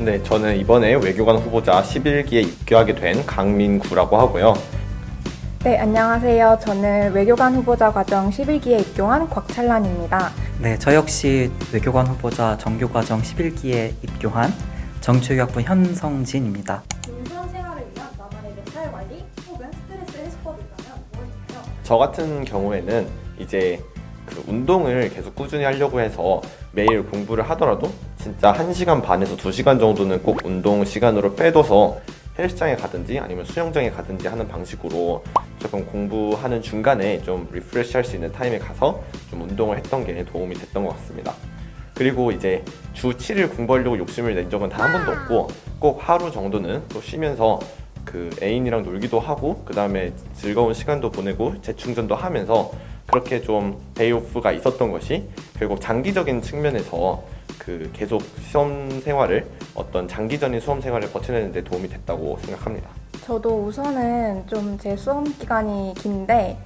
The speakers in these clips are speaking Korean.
네, 저는 이번에 외교관 후보자 11기에 입교하게 된 강민구라고 하고요. 네, 안녕하세요. 저는 외교관 후보자 과정 11기에 입교한 곽찬란입니다. 네, 저 역시 외교관 후보자 정교 과정 11기에 입교한 정치교육학부 현성진입니다. 인턴 생활을 위한 나만의 멘탈 관리 혹은 스트레스 해소법이 있다면 무엇일까요? 저 같은 경우에는 이제 그 운동을 계속 꾸준히 하려고 해서 매일 공부를 하더라도 진짜 1시간 반에서 2시간 정도는 꼭 운동 시간으로 빼둬서 헬스장에 가든지 아니면 수영장에 가든지 하는 방식으로 조금 공부하는 중간에 좀 리프레시 할 수 있는 타임에 가서 좀 운동을 했던 게 도움이 됐던 것 같습니다. 그리고 이제 주 7일 공부하려고 욕심을 낸 적은 단 한 번도 없고 꼭 하루 정도는 또 쉬면서 그 애인이랑 놀기도 하고 그 다음에 즐거운 시간도 보내고 재충전도 하면서 그렇게 좀 데이오프가 있었던 것이 결국 장기적인 측면에서 그 계속 시험 생활을 어떤 장기적인 수험 생활을 버텨내는 데 도움이 됐다고 생각합니다. 저도 우선은 좀 제 수험 기간이 긴데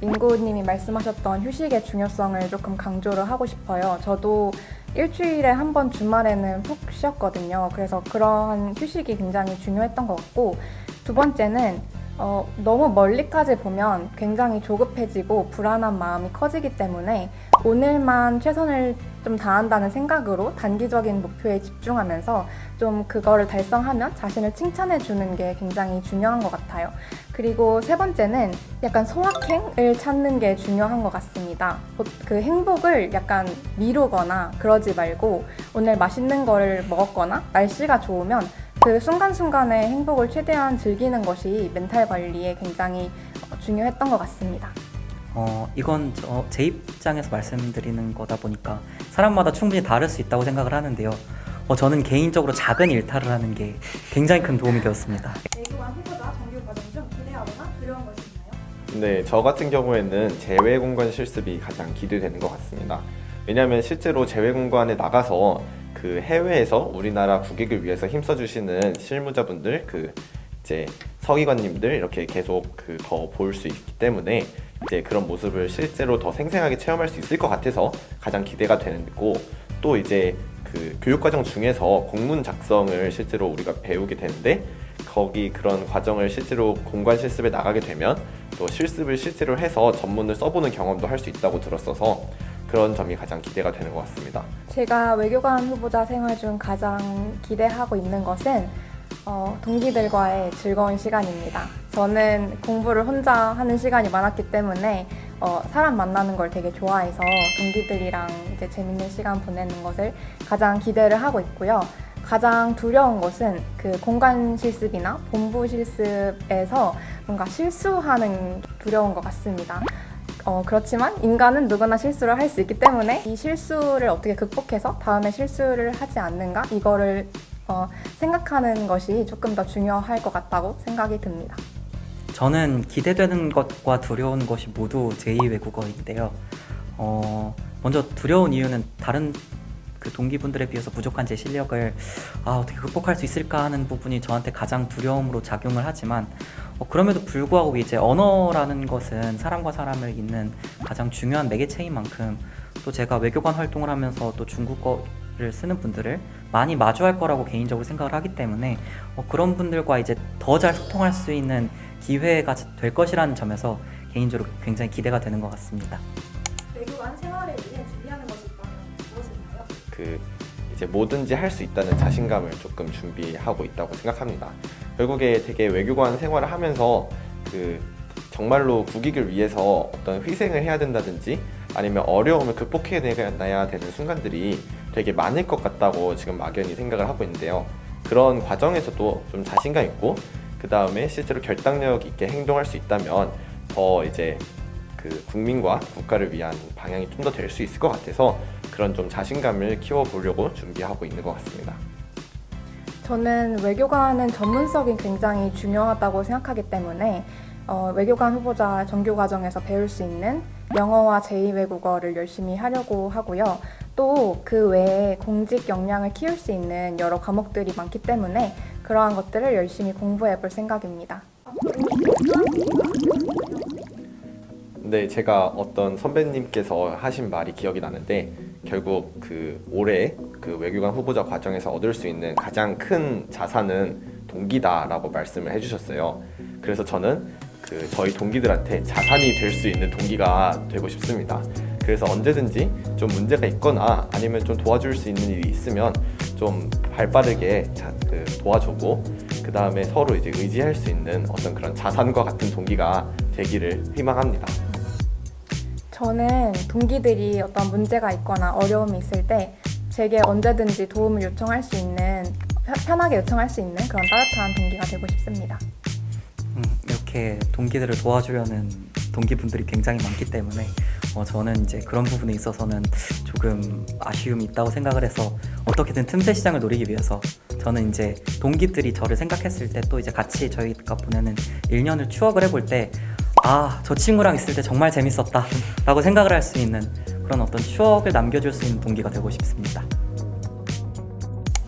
민구님이 말씀하셨던 휴식의 중요성을 조금 강조를 하고 싶어요. 저도 일주일에 한 번 주말에는 푹 쉬었거든요. 그래서 그러한 휴식이 굉장히 중요했던 것 같고 두 번째는 어, 너무 멀리까지 보면 굉장히 조급해지고 불안한 마음이 커지기 때문에 오늘만 최선을 좀 다한다는 생각으로 단기적인 목표에 집중하면서 좀 그거를 달성하면 자신을 칭찬해 주는 게 굉장히 중요한 것 같아요. 그리고 세 번째는 약간 소확행을 찾는 게 중요한 것 같습니다. 보- 그 행복을 약간 미루거나 그러지 말고 오늘 맛있는 거를 먹었거나 날씨가 좋으면 그 순간순간의 행복을 최대한 즐기는 것이 멘탈 관리에 굉장히 어, 중요했던 것 같습니다. 어, 이건 저, 제 입장에서 말씀드리는 거다 보니까 사람마다 충분히 다를 수 있다고 생각을 하는데요. 어, 저는 개인적으로 작은 일탈을 하는 게 굉장히 큰 도움이 되었습니다. 외교관 후보자 정규 과정 중 기대하거나 두려운 것이 있나요? 네, 저 같은 경우에는 재외 공간 실습이 가장 기대되는 것 같습니다. 왜냐하면 실제로 재외 공간에 나가서 그 해외에서 우리나라 국익을 위해서 힘써 주시는 실무자분들, 그 이제 서기관님들 이렇게 계속 그 더 볼 수 있기 때문에 이제 그런 모습을 실제로 더 생생하게 체험할 수 있을 것 같아서 가장 기대가 되는 거고 또 이제 그 교육 과정 중에서 공문 작성을 실제로 우리가 배우게 되는데 거기 그런 과정을 실제로 공관 실습에 나가게 되면 또 실습을 실제로 해서 전문을 써보는 경험도 할 수 있다고 들었어서 그런 점이 가장 기대가 되는 것 같습니다. 제가 외교관 후보자 생활 중 가장 기대하고 있는 것은 어, 동기들과의 즐거운 시간입니다. 저는 공부를 혼자 하는 시간이 많았기 때문에 어, 사람 만나는 걸 되게 좋아해서 동기들이랑 이제 재밌는 시간 보내는 것을 가장 기대를 하고 있고요. 가장 두려운 것은 그 공간 실습이나 본부 실습에서 뭔가 실수하는 게 두려운 것 같습니다. 어, 그렇지만 인간은 누구나 실수를 할 수 있기 때문에 이 실수를 어떻게 극복해서 다음에 실수를 하지 않는가 이거를 어, 생각하는 것이 조금 더 중요할 것 같다고 생각이 듭니다. 저는 기대되는 것과 두려운 것이 모두 제2 외국어인데요. 어, 먼저 두려운 이유는 다른 그 동기분들에 비해서 부족한 제 실력을 아, 어떻게 극복할 수 있을까 하는 부분이 저한테 가장 두려움으로 작용을 하지만 어, 그럼에도 불구하고 이제 언어라는 것은 사람과 사람을 잇는 가장 중요한 매개체인 만큼 또 제가 외교관 활동을 하면서 또 중국어를 쓰는 분들을 많이 마주할 거라고 개인적으로 생각을 하기 때문에 어, 그런 분들과 이제 더 잘 소통할 수 있는 기회가 될 것이라는 점에서 개인적으로 굉장히 기대가 되는 것 같습니다. 외교관 생활을 위해 준비하는 것이 있다면 무엇인가요? 그 이제 뭐든지 할 수 있다는 자신감을 조금 준비하고 있다고 생각합니다. 결국에 되게 외교관 생활을 하면서 그 정말로 국익을 위해서 어떤 희생을 해야 된다든지 아니면 어려움을 극복해내야 되는 순간들이 되게 많을 것 같다고 지금 막연히 생각을 하고 있는데요. 그런 과정에서도 좀 자신감 있고 그 다음에 실제로 결단력 있게 행동할 수 있다면 더 이제 그 국민과 국가를 위한 방향이 좀 더 될 수 있을 것 같아서 그런 좀 자신감을 키워보려고 준비하고 있는 것 같습니다. 저는 외교관은 전문성이 굉장히 중요하다고 생각하기 때문에 어, 외교관 후보자 정규 과정에서 배울 수 있는 영어와 제2외국어를 열심히 하려고 하고요. 또 그 외에 공직 역량을 키울 수 있는 여러 과목들이 많기 때문에 그러한 것들을 열심히 공부해 볼 생각입니다. 근데 제가 어떤 선배님께서 하신 말이 기억이 나는데 결국 그 올해 그 외교관 후보자 과정에서 얻을 수 있는 가장 큰 자산은 동기다라고 말씀을 해주셨어요. 그래서 저는 그 저희 동기들한테 자산이 될 수 있는 동기가 되고 싶습니다. 그래서 언제든지 좀 문제가 있거나 아니면 좀 도와줄 수 있는 일이 있으면 좀 발빠르게 자, 그 도와주고 그 다음에 서로 이제 의지할 수 있는 어떤 그런 자산과 같은 동기가 되기를 희망합니다. 저는 동기들이 어떤 문제가 있거나 어려움이 있을 때 제게 언제든지 도움을 요청할 수 있는 편- 편하게 요청할 수 있는 그런 따뜻한 동기가 되고 싶습니다. 음, 이렇게 동기들을 도와주려는 동기분들이 굉장히 많기 때문에 어, 저는 이제 그런 부분에 있어서는 조금 아쉬움이 있다고 생각을 해서 어떻게든 틈새 시장을 노리기 위해서 저는 이제 동기들이 저를 생각했을 때 또 이제 같이 저희가 보내는 1년을 추억을 해볼 때 아, 저 친구랑 있을 때 정말 재밌었다 라고 생각을 할 수 있는 그런 어떤 추억을 남겨줄 수 있는 동기가 되고 싶습니다.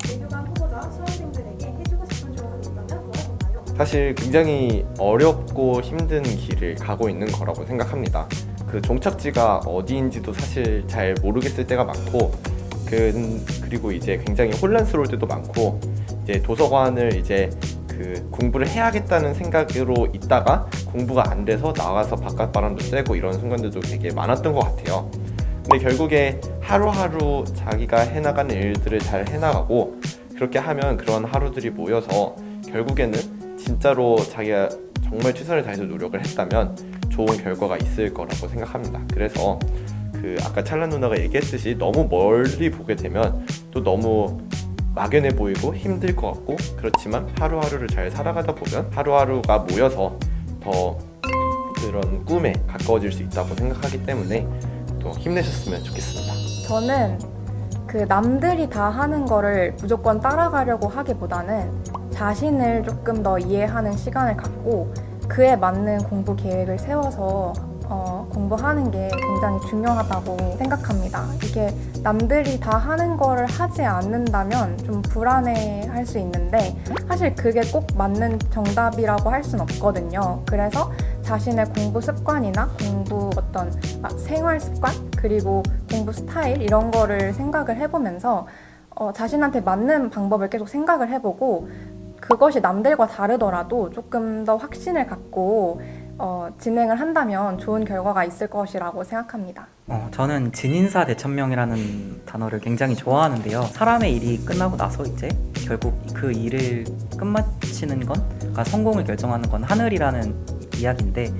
외교관 후보자 수험생들에게 해주고 싶은 조언이 있다면 뭐라던가요? 사실 굉장히 어렵고 힘든 길을 가고 있는 거라고 생각합니다. 그 종착지가 어디인지도 사실 잘 모르겠을 때가 많고 그 그리고 이제 굉장히 혼란스러울 때도 많고 이제 도서관을 이제 그 공부를 해야겠다는 생각으로 있다가 공부가 안 돼서 나가서 바깥 바람도 쐬고 이런 순간들도 되게 많았던 것 같아요. 근데 결국에 하루하루 자기가 해나가는 일들을 잘 해나가고 그렇게 하면 그런 하루들이 모여서 결국에는 진짜로 자기가 정말 최선을 다해서 노력을 했다면 좋은 결과가 있을 거라고 생각합니다. 그래서 그 아까 찰란 누나가 얘기했듯이 너무 멀리 보게 되면 또 너무 막연해 보이고 힘들 것 같고 그렇지만 하루하루를 잘 살아가다 보면 하루하루가 모여서 더 그런 꿈에 가까워질 수 있다고 생각하기 때문에 또 힘내셨으면 좋겠습니다. 저는 그 남들이 다 하는 거를 무조건 따라가려고 하기보다는 자신을 조금 더 이해하는 시간을 갖고 그에 맞는 공부 계획을 세워서 어, 공부하는 게 굉장히 중요하다고 생각합니다. 이게 남들이 다 하는 거를 하지 않는다면 좀 불안해 할 수 있는데 사실 그게 꼭 맞는 정답이라고 할 수는 없거든요. 그래서 자신의 공부 습관이나 공부 어떤 아, 생활 습관 그리고 공부 스타일 이런 거를 생각을 해보면서 어, 자신한테 맞는 방법을 계속 생각을 해보고 그것이 남들과 다르더라도 조금 더 확신을 갖고 어, 진행을 한다면 좋은 결과가 있을 것이라고 생각합니다. 어, 저는 진인사 대천명이라는 단어를 굉장히 좋아하는데요. 사람의 일이 끝나고 나서 이제 결국 그 일을 끝마치는 건, 그러니까 성공을 결정하는 건 하늘이라는 이야기인데,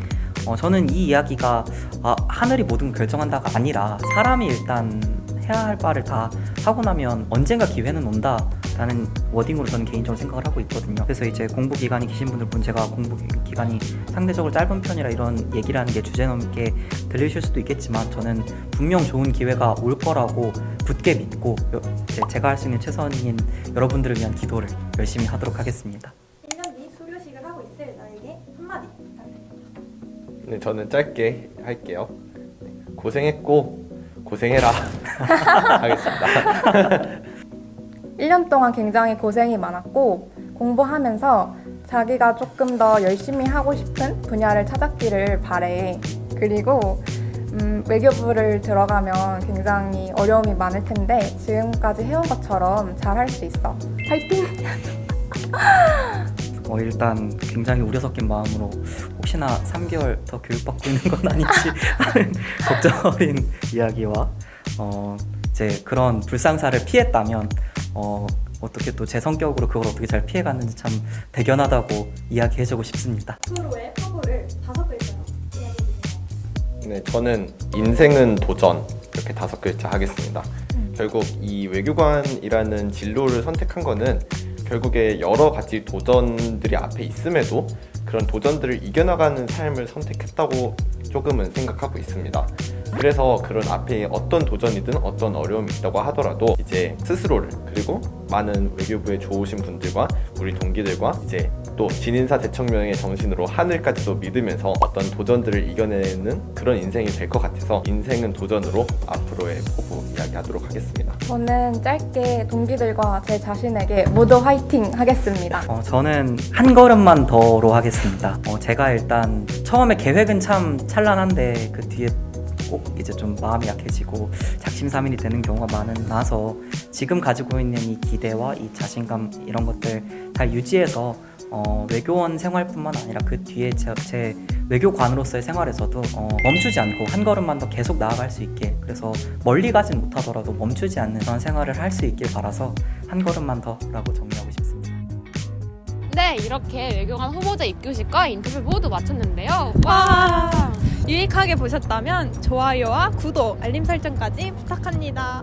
어, 저는 이 이야기가 아, 하늘이 모든 걸 결정한다가 아니라 사람이 일단 해야 할 바를 다 하고 나면 언젠가 기회는 온다 라는 워딩으로 저는 개인적으로 생각을 하고 있거든요. 그래서 이제 공부 기간이 기신 분들 본 제가 공부 기간이 상대적으로 짧은 편이라 이런 얘기를 하는 게 주제넘게 들리실 수도 있겠지만 저는 분명 좋은 기회가 올 거라고 굳게 믿고 제가 할 수 있는 최선인 여러분들을 위한 기도를 열심히 하도록 하겠습니다. 1년 뒤 수료식을 하고 있을 나에게 한마디 부탁드립니다. 네, 저는 짧게 할게요. 고생했고 고생해라 하겠습니다. 1년 동안 굉장히 고생이 많았고 공부하면서 자기가 조금 더 열심히 하고 싶은 분야를 찾았기를 바래. 그리고 음, 외교부를 들어가면 굉장히 어려움이 많을 텐데 지금까지 해온 것처럼 잘 할 수 있어. 파이팅! 어, 일단 굉장히 우려 섞인 마음으로 혹시나 3개월 더 교육받고 있는 건 하는 걱정 어린 이야기와 어, 이제 그런 불상사를 피했다면 어, 어떻게 또 제 성격으로 그걸 어떻게 잘 피해갔는지 참 대견하다고 이야기해주고 싶습니다. 앞으로의 포부를 다섯 글자로 이야기해주세요. 네, 저는 인생은 도전 이렇게 다섯 글자 하겠습니다. 결국 이 외교관이라는 진로를 선택한 거는 결국에 여러 가지 도전들이 앞에 있음에도 그런 도전들을 이겨나가는 삶을 선택했다고 조금은 생각하고 있습니다. 그래서 그런 앞에 어떤 도전이든 어떤 어려움이 있다고 하더라도 이제 스스로를 그리고 많은 외교부에 좋으신 분들과 우리 동기들과 이제 또 진인사 대청명의 정신으로 하늘까지도 믿으면서 어떤 도전들을 이겨내는 그런 인생이 될 것 같아서 인생은 도전으로 앞으로 앞으로의 포부 이야기하도록 하겠습니다. 저는 짧게 동기들과 제 자신에게 모두 화이팅 하겠습니다. 어, 저는 한 걸음만 더로 하겠습니다. 어, 제가 일단 처음에 계획은 참 찬란한데 그 뒤에 꼭 이제 좀 마음이 약해지고 작심삼일이 되는 경우가 많아서 지금 가지고 있는 이 기대와 이 자신감 이런 것들 잘 유지해서 어, 외교원 생활뿐만 아니라 그 뒤에 제, 제 외교관으로서의 생활에서도 어, 멈추지 않고 한 걸음만 더 계속 나아갈 수 있게 그래서 멀리 가진 못하더라도 멈추지 않는 그런 생활을 할 수 있길 바라서 한 걸음만 더라고 정리하고 싶습니다. 네, 이렇게 외교관 후보자 입교식과 인터뷰 모두 마쳤는데요. 와! 유익하게 보셨다면 좋아요와 구독, 알림 설정까지 부탁합니다.